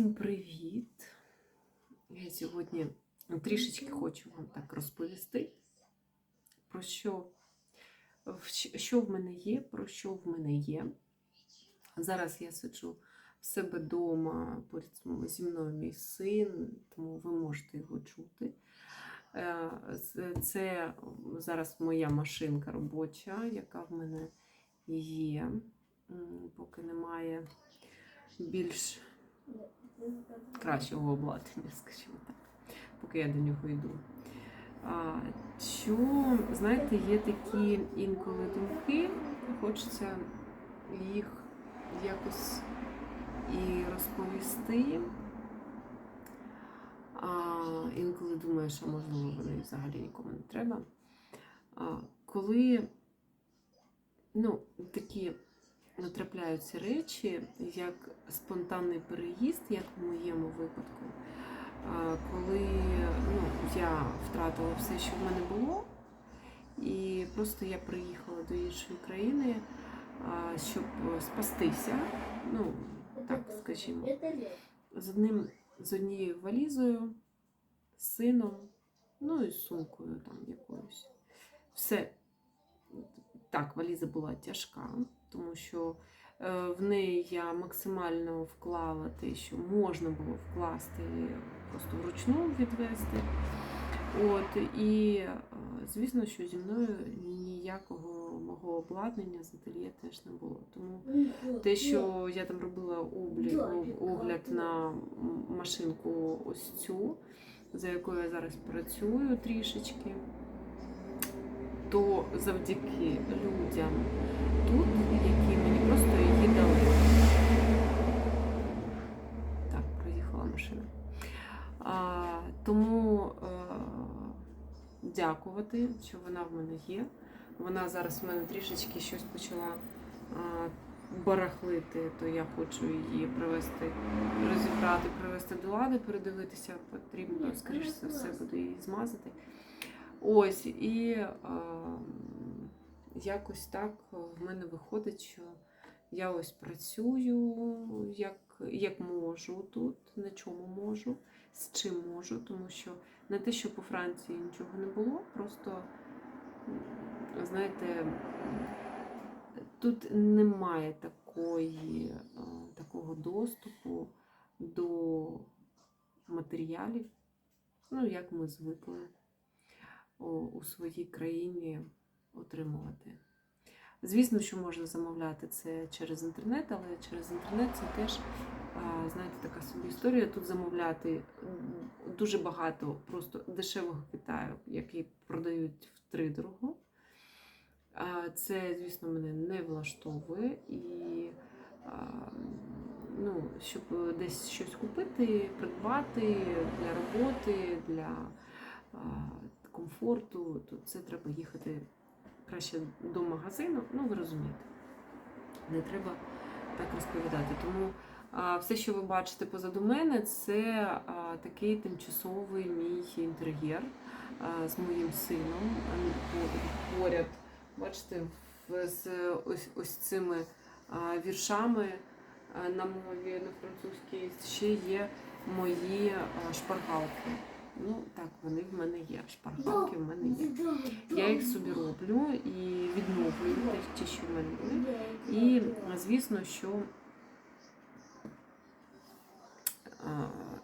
Всім привіт! Я сьогодні трішечки хочу вам так розповісти, про що, що в мене є, про що в мене є. Зараз я сиджу в себе вдома, поряд зі мною мій син, тому ви можете його чути. Е, Це зараз моя машинка робоча, яка в мене є, поки немає більш кращого обладнання, скажімо так, поки я до нього йду. А, що, знаєте, є такі інколи думки, хочеться їх якось і розповісти. А, інколи думаєш, що можливо вони взагалі нікому не треба. А, коли ну, такі трапляються речі, як спонтанний переїзд, як в моєму випадку, коли ну, я втратила все, що в мене було, і просто я приїхала до іншої країни, щоб спастися, ну, так скажімо, з одним з однією валізою, сином, ну і сумкою там якоюсь. Все. Так, валіза була тяжка, тому що е, в неї я максимально вклала те, що можна було вкласти, просто вручну відвести. От, і е, звісно, що зі мною ніякого мого обладнання з ательє теж не було. Тому те, що я там робила облі... огляд на машинку ось цю, за якою я зараз працюю трішечки, то завдяки людям тут, просто її дали. Так, проїхала машина. А, тому е, дякувати, що вона в мене є. Вона зараз в мене трішечки щось почала а, барахлити, то я хочу її привести, розібрати, привести до лади, передивитися. Потрібно, скоріш за все, буду її змазати. Ось, і а, якось так в мене виходить, що я ось працюю як, як можу тут, на чому можу, з чим можу, тому що не те, що по Франції нічого не було, просто, знаєте, тут немає такої, такого доступу до матеріалів, ну, як ми звикли у своїй країні отримувати. Звісно, що можна замовляти це через інтернет, але через інтернет це теж, знаєте, така собі історія. Тут замовляти дуже багато просто дешевого Китаю, який продають втридорого. А, Це, звісно, мене не влаштовує. І ну, щоб десь щось купити, придбати для роботи, для комфорту, то це треба їхати краще до магазину. Ну, ви розумієте. Не треба так розповідати. Тому а, все, що ви бачите позаду мене, це а, такий тимчасовий мій інтер'єр з моїм сином. Поряд, бачите, з ось, ось цими а, віршами на мові на французькій ще є мої шпаргалки. Ну, так, вони в мене є. Шпаргалки в мене є. Я їх собі роблю і відновлюю те, ті, що в мене були. І звісно, що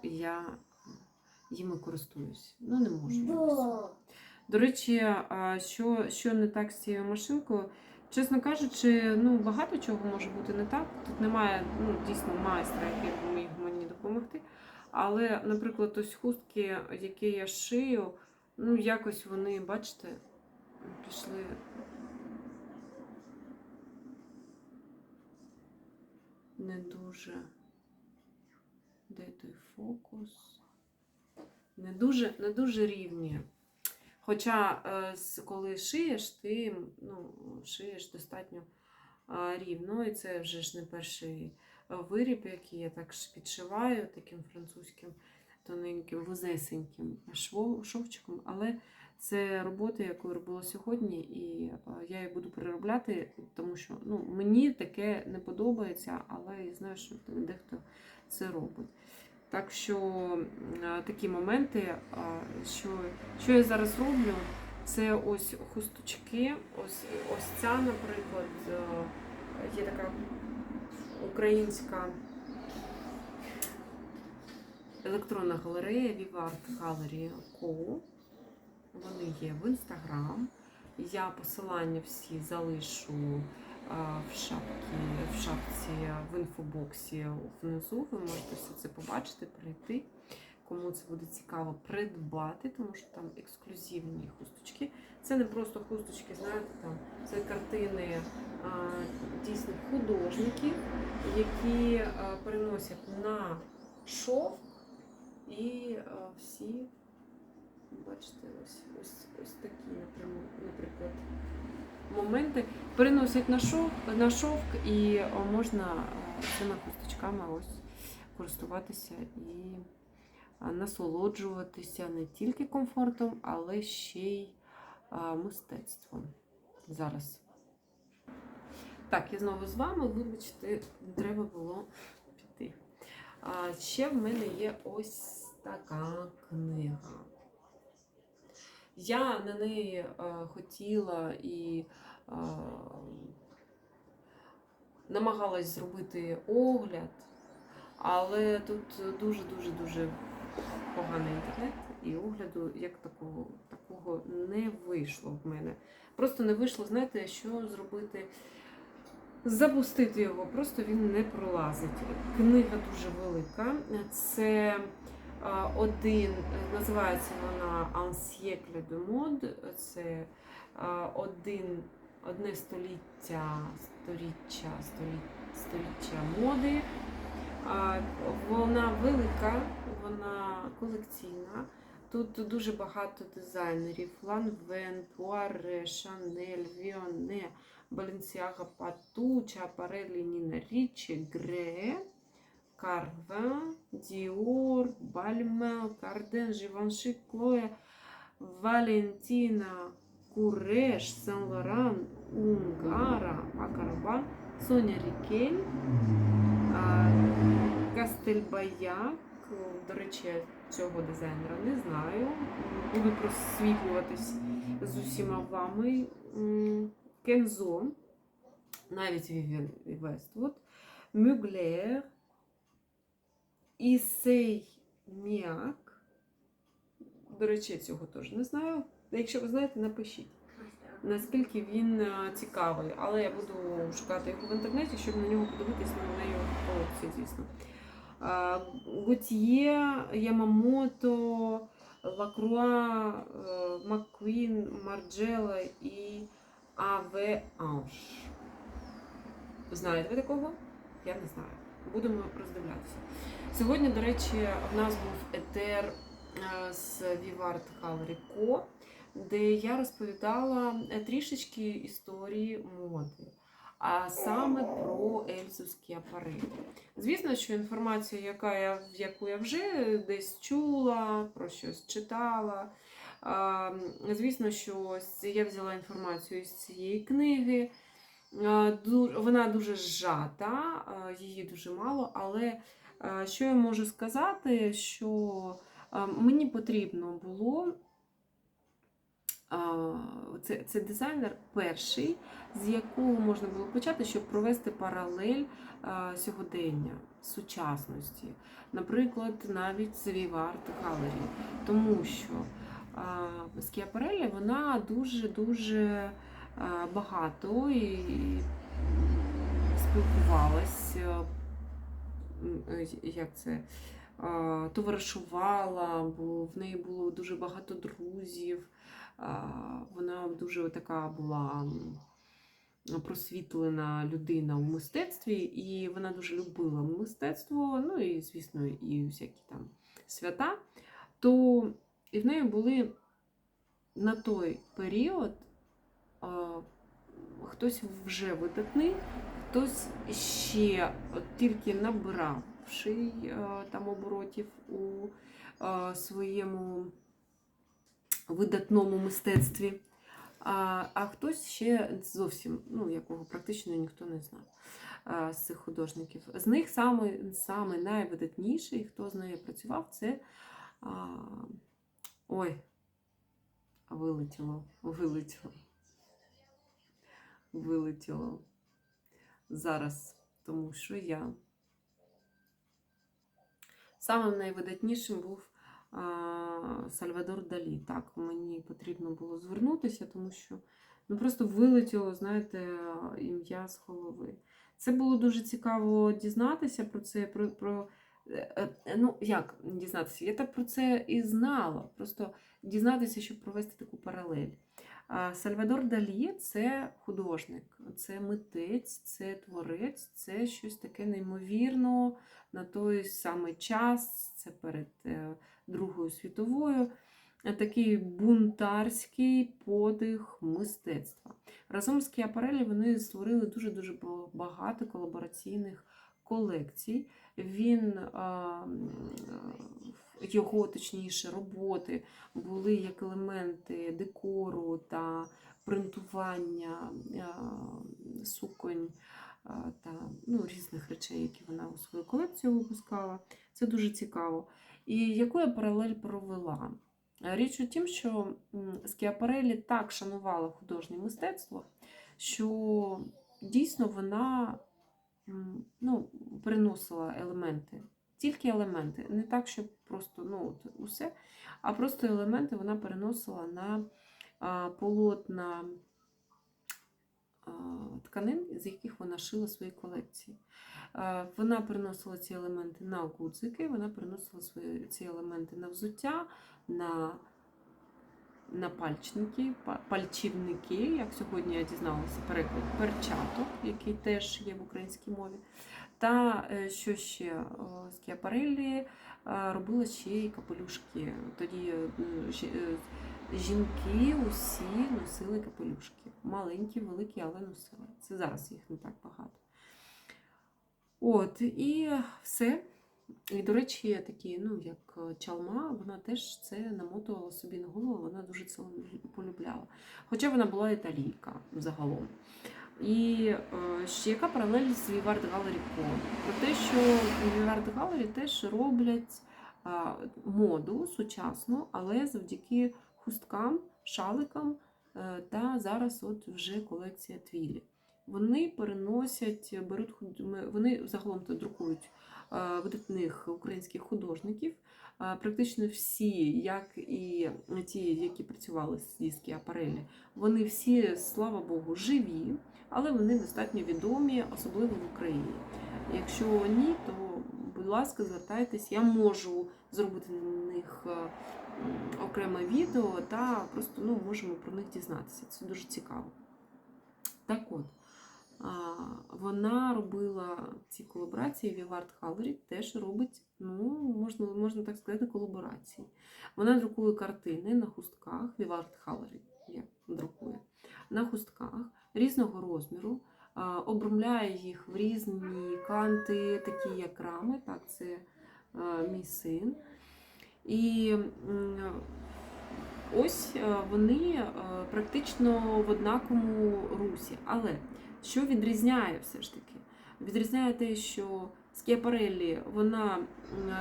я їми користуюсь. Ну, не можу. До речі, а, що, що не так з цією машинкою? Чесно кажучи, ну багато чого може бути не так. Тут немає ну, дійсно майстра, який міг мені допомогти. Але, наприклад, ось хустки, які я шию, ну якось вони, бачите, пішли. Не дуже. Де той фокус? Не дуже, не дуже рівні. Хоча, е, коли шиєш, ти ну, шиєш достатньо рівно, і це вже ж не перший виріб, який я так підшиваю таким французьким тоненьким, вузесеньким шовчиком. Але Це робота, яку я робила сьогодні, і е, я її буду переробляти, тому що ну, мені таке не подобається, але я знаю, що дехто це робить. Так що е, такі моменти, е, що, що я зараз роблю, це ось хусточки. Ось, ось ця, наприклад, є така українська електронна галерея Vivart Gallery Co. Вони є в Instagram. Я посилання всі залишу в шапці, в шапці в інфобоксі внизу. Ви можете все це побачити, прийти. Кому це буде цікаво, придбати, тому що там ексклюзивні хусточки. Це не просто хусточки, знаєте, там це картини а, дійсних художників, які а, переносять на шовк і а, всі. Бачите, ось, ось, ось такі, наприклад, моменти переносять на шовк, на шовк і можна цими хусточками ось користуватися і насолоджуватися не тільки комфортом, але ще й мистецтвом. Зараз. Так, я знову з вами, вибачте, треба було піти. А ще в мене є ось така книга. Я на неї е, хотіла і е, намагалась зробити огляд, але тут дуже-дуже-дуже поганий інтернет, і огляду як такого, такого не вийшло в мене. Просто не вийшло, знаєте, що зробити. Запустити його, просто він не пролазить. Книга дуже велика. Це один, називається вона siècle de mode. Це один, одне століття, сторіччя, століття, моди. Вона велика, вона колекційна. Тут дуже багато дизайнерів: Poire, Chanel, Vionnet, Balenciaga, Patou, Chiaparelli, Nina Ricci, Gre, Carvin, Dior, Balmain, Cardin, Givenchy, Chloé, Valentina, Courrèges, Saint Laurent, Ungara, Acaraban, Sonia Riquel, Кастельбаяк. До речі, цього дизайнера не знаю. Буду просвітлюватись з усіма вами. Кензо, навіть Вівін Вествуд, Мюглер, Ісей Міак. До речі, цього теж не знаю. Якщо ви знаєте, напишіть, наскільки він е, цікавий. Але я буду шукати його в інтернеті, щоб на нього подивитися на неї колекції, звісно. Готьє, Ямамото, Лакруа, е, Макквін, Марджела і АВ Анш. Знаєте ви такого? Я не знаю. Будемо роздивлятися. Сьогодні, до речі, в нас був етер е, з Vivart Gallery Co, де я розповідала трішечки історії моди, а саме про Ельзу Скіапарелі. Звісно, що інформація, яка я, яку я вже десь чула, про щось читала. Звісно, що я взяла інформацію з цієї книги. Вона дуже зжата, її дуже мало, але що я можу сказати, що мені потрібно було. Це, це дизайнер перший, з якого можна було почати, щоб провести паралель а, сьогодення, сучасності. Наприклад, навіть з Vivart Gallery. Тому що а, Скіапарелі вона дуже-дуже а, багато і спілкувалася, м, е, як це, товаришувала, бо в неї було дуже багато друзів. Вона дуже така була просвітлена людина у мистецтві, і вона дуже любила мистецтво, ну і, звісно, і всякі там свята. То і в неї були на той період а, хтось вже видатний, хтось ще тільки набиравши а, там оборотів у а, своєму видатному мистецтві. А, а хтось ще зовсім, ну, якого практично ніхто не знав а, з цих художників. З них саме, саме найвидатніший, хто з нею працював, це. А, ой, вилетіло, вилетіло. Вилетіло зараз, тому що я. Самим найвидатнішим був Сальвадор Далі. Так, мені потрібно було звернутися, тому що ну, просто вилетіло, знаєте, ім'я з голови. Це було дуже цікаво дізнатися про це. Про, про, е, е, ну, як дізнатися? Я так про це і знала. Просто дізнатися, щоб провести таку паралель. Сальвадор Далі це художник, це митець, це творець, це щось таке неймовірно на той самий час, це перед е, Другою світовою, е, такий бунтарський подих мистецтва. Разом з Кіапарелі вони створили дуже-дуже багато колабораційних колекцій. Він, а, його, точніше, роботи були як елементи декору та принтування суконь та ну, різних речей, які вона у свою колекцію випускала. Це дуже цікаво. І яку я паралель провела? Річ у тім, що Скіапарелі так шанувала художнє мистецтво, що дійсно вона ну, приносила елементи, тільки елементи. Не так, щоб просто ну, от, усе, а просто елементи вона переносила на а, полотна а, тканин, з яких вона шила свої колекції. А, Вона переносила ці елементи на гудзики, вона переносила свої, ці елементи на взуття, на, на пальчники, пальчівники, як сьогодні я дізналася, переклад перчаток, який теж є в українській мові. Та е, що ще О, Скіапареллі е, робила ще й капелюшки. Тоді е, жі- жінки усі носили капелюшки. Маленькі, великі, але носили. Це зараз їх не так багато. От, і все. І, до речі, такі, ну, як чалма, вона теж це намотувала собі на голову, вона дуже це полюбляла. Хоча вона була італійка загалом. І е, ще яка паралель з Вівард Галері Ко? Про те, що Вівард Галері теж роблять моду сучасну, але завдяки хусткам, шаликам е, та зараз от вже колекція твілі. Вони переносять, беруть вони загалом то друкують е, видатних українських художників. Практично всі, як і ті, які працювали з Діскі Апарелі, вони всі, слава Богу, живі, але вони достатньо відомі, особливо в Україні. Якщо ні, то будь ласка, звертайтесь, я можу зробити на них е, окреме відео та просто ну, можемо про них дізнатися. Це дуже цікаво. Так от, вона робила ці колаборації, Вівард Халері теж робить, ну, можна, можна так сказати, колаборації. Вона друкує картини на хустках, Вівард Халері друкує, на хустках різного розміру, а, обрамляє їх в різні канти, такі як рами, так, це мій син. І ось вони практично в однаковому русі. Але що відрізняє все ж таки? Відрізняє те, що Скіапареллі, вона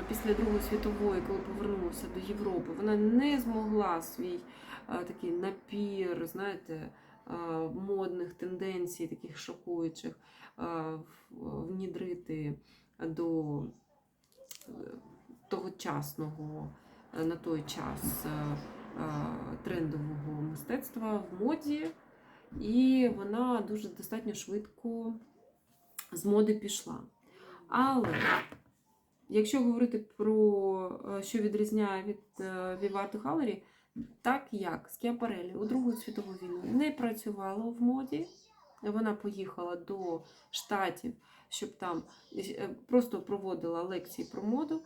після Другої світової, коли повернулася до Європи, вона не змогла свій такий напір, знаєте, модних тенденцій, таких шокуючих, е, внідрити до е, тогочасного е, на той час е, е, трендового мистецтва в моді, і вона дуже достатньо швидко з моди пішла. Але якщо говорити про е, що відрізняє від Віварту Галері, так як Скіапарелі у Другу світову війну не працювала в моді, вона поїхала до Штатів, щоб там е, просто проводила лекції про моду,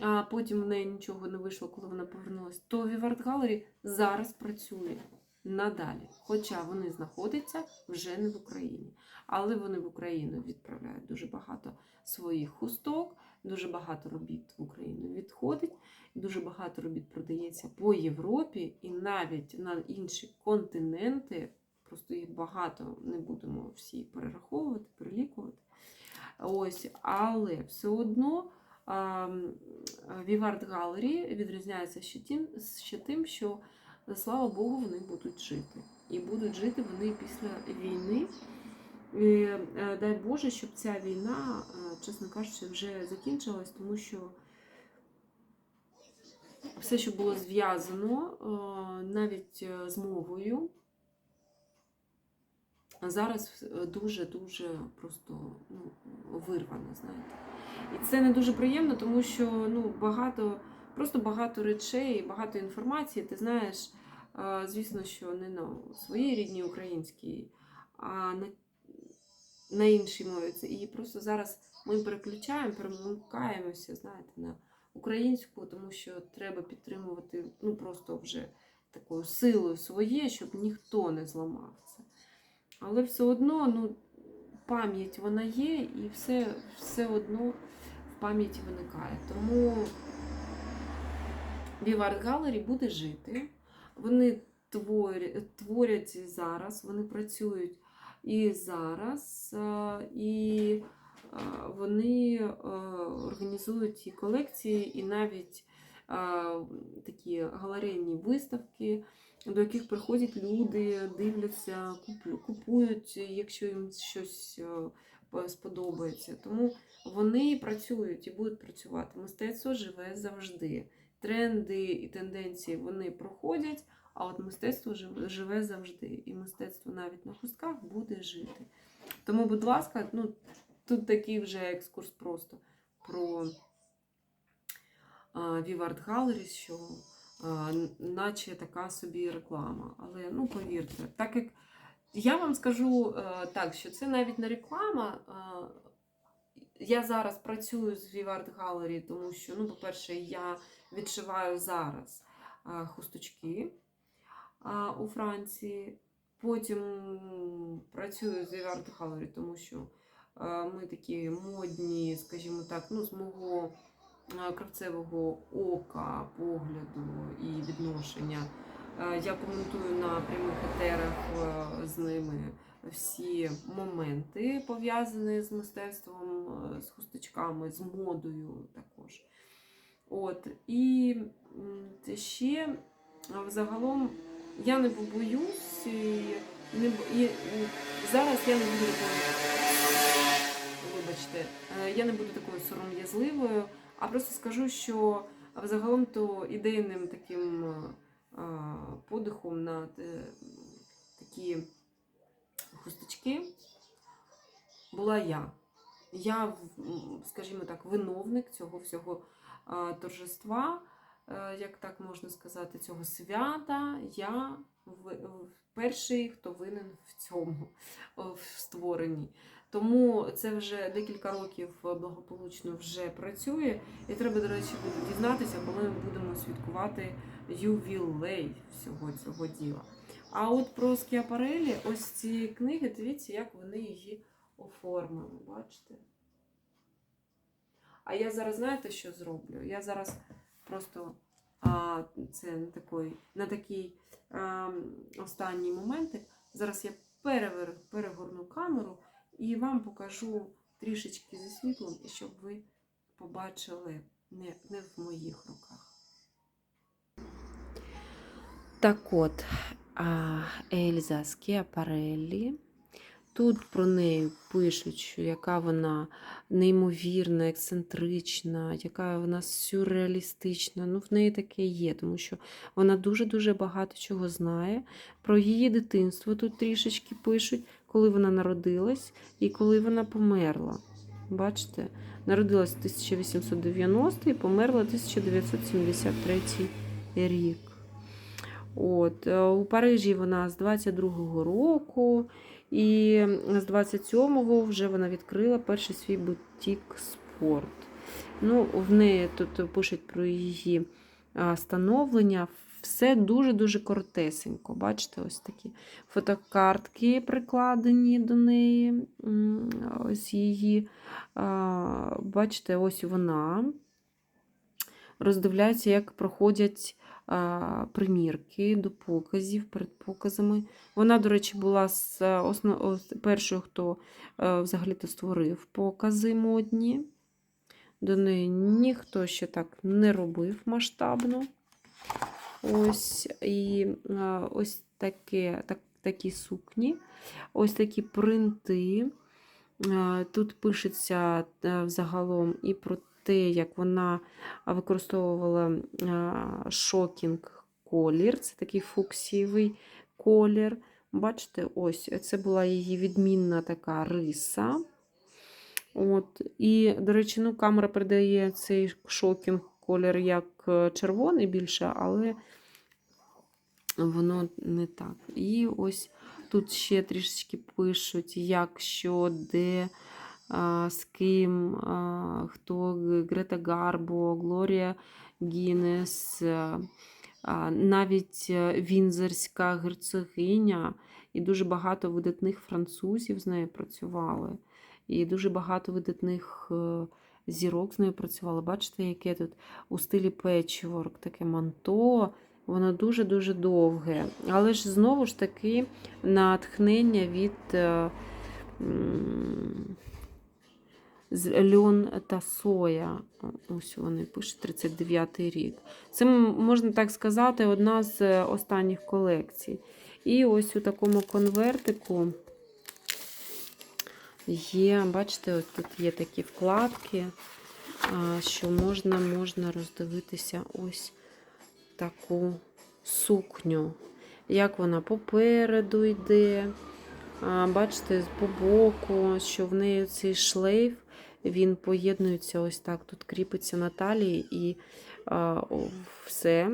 а потім в неї нічого не вийшло, коли вона повернулася, то Вівард Галері зараз працює надалі. Хоча вони знаходяться вже не в Україні. Але вони в Україну відправляють дуже багато своїх хусток, дуже багато робіт в Україну відходить, дуже багато робіт продається по Європі і навіть на інші континенти. Просто їх багато не будемо всі перераховувати, перелікувати. Ось, але все одно Вівард Галері відрізняється ще тим, ще тим, що слава Богу, вони будуть жити. І будуть жити вони після війни. І, е, дай Боже, щоб ця війна, е, чесно кажучи, вже закінчилась, тому що все, що було зв'язано е, навіть з мовою, зараз дуже-дуже просто ну, вирвано, знаєте. І це не дуже приємно, тому що ну, багато, просто багато речей, багато інформації, ти знаєш, звісно, що не на своїй рідній українській, а на, на іншій мові. І просто зараз ми переключаємо, перемикаємося, знаєте, на українську, тому що треба підтримувати ну, просто вже такою силою своє, щоб ніхто не зламав це. Але все одно, ну, пам'ять вона є, і все, все одно в пам'яті виникає. Тому Вівард Галері буде жити. Вони творять, зараз, вони працюють і зараз, і вони організують і колекції, і навіть такі галерейні виставки, до яких приходять люди, дивляться, купують, якщо їм щось сподобається. Тому вони працюють і будуть працювати. Мистецтво живе завжди тренди і тенденції вони проходять, а от мистецтво живе завжди. І мистецтво навіть на хустках буде жити. Тому, будь ласка, ну, тут такий вже екскурс просто про Вівард Галері, що наче така собі реклама. Але ну, повірте, так як я вам скажу а, так, що це навіть не реклама. Я зараз працюю з Вівард Галері, тому що, ну, по-перше, я відшиваю зараз хусточки у Франції. Потім працюю з Вівард Галері, тому що ми такі модні, скажімо так, ну, з мого кравцевого ока, погляду і відношення. Я коментую на прямих етерах з ними всі моменти пов'язані з мистецтвом, з хусточками, з модою також. От, І ще загалом я не побоюсь, не, і, зараз я не буду такою, вибачте, е, я не буду такою сором'язливою, а просто скажу, що взагалом то ідейним таким а, подихом на такі хусточки була я. Я, скажімо так, виновник цього всього торжества, е, як так можна сказати, цього свята. Я перший, хто винен в цьому в створенні. Тому це вже декілька років благополучно вже працює. І треба, до речі, буде дізнатися, коли ми будемо святкувати ювілей всього цього діла. А от про скіапарелі, ось ці книги, дивіться, як вони її оформили. Бачите? А я зараз, знаєте, що зроблю? Я зараз просто а, це на такий, на такий а, останній моментик. Зараз я перевер, перегорну камеру і вам покажу трішечки зі світлом, щоб ви побачили не, не в моїх руках. Так от, Ельза Скіапареллі. Тут про неї пишуть, що яка вона неймовірна, ексцентрична, яка вона сюрреалістична. Ну, в неї таке є, тому що вона дуже-дуже багато чого знає. Про її дитинство тут трішечки пишуть, коли вона народилась і коли вона померла. Бачите? Народилась 1890 і померла 1973 рік. От, е, У Парижі вона з 22-го року. І з 27-го вже вона відкрила перший свій бутік спорт. Ну, В неї тут пишуть про її становлення все дуже-дуже коротесенько. Бачите, ось такі фотокартки прикладені до неї. Ось її. Бачите, ось вона. Роздивляється, як проходять примірки до показів, перед показами. Вона, до речі, була з основ... першою, хто е, взагалі-то створив покази модні. До неї ніхто ще так не робив масштабно. Ось і е, ось таке, так, такі сукні, ось такі принти. Е, Тут пишеться взагалом і про те, як вона використовувала шокінг колір. Це такий фуксієвий колір. Бачите, ось це була її відмінна така риса. От. І, до речі, ну, камера передає цей шокінг колір як е, червоний більше, але воно не так. І ось тут ще трішечки пишуть, як, що, де, з ким, хто Грета Гарбо, Глорія Гіннес, а, навіть е, Вінзерська герцогиня, і дуже багато видатних французів з нею працювали. І дуже багато видатних е, зірок з нею працювали. Бачите, яке тут у стилі печворк, таке манто. Воно дуже-дуже довге. Але ж знову ж таки натхнення від е, з льон та соя. Ось вони пишуть 39-й рік. Це, можна так сказати, одна з е, останніх колекцій. І ось у такому конвертику є, бачите, ось тут є такі вкладки, що можна, можна роздивитися ось таку сукню. Як вона попереду йде. Бачите, по боку, що в неї цей шлейф, він поєднується ось так. Тут кріпиться на талії і а, все.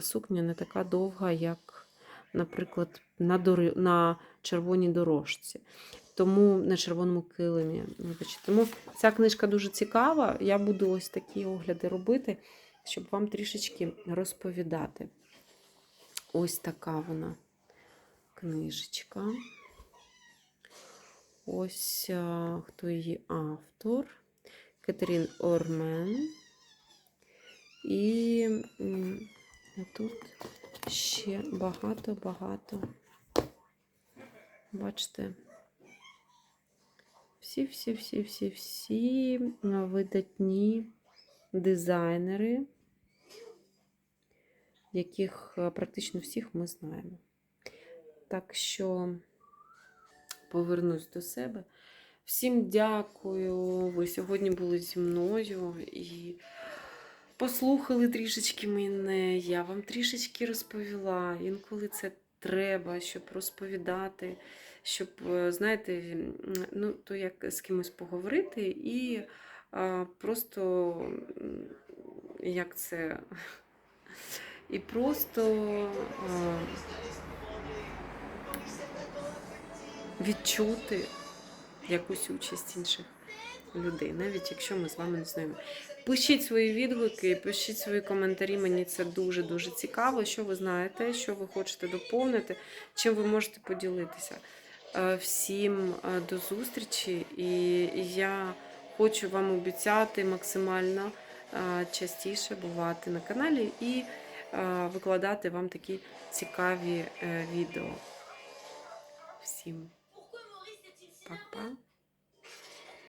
Сукня не така довга, як, наприклад, на, дори... на червоній дорожці. Тому на червоному килимі. Тому ця книжка дуже цікава. Я буду ось такі огляди робити, щоб вам трішечки розповідати. Ось така вона книжечка. Ось а, хто її автор. Катерін Ормен. І тут ще багато-багато. Бачите, всі-всі-всі-всі-всі видатні дизайнери, яких е, практично всіх ми знаємо. Так що повернусь до себе. Всім дякую. Ви сьогодні були зі мною і послухали трішечки мене. Я вам трішечки розповіла. Інколи це треба, щоб розповідати, щоб, е, знаєте, ну, то як з кимось поговорити і а, просто як це. І просто а, відчути якусь участь інших людей, навіть якщо ми з вами не знайомі. Пишіть свої відгуки, пишіть свої коментарі. Мені це дуже-дуже цікаво. Що ви знаєте, що ви хочете доповнити, чим ви можете поділитися. Е, Всім е, до зустрічі, і я хочу вам обіцяти максимально е, частіше бувати на каналі і викладати вам такі цікаві відео. Всім па-па.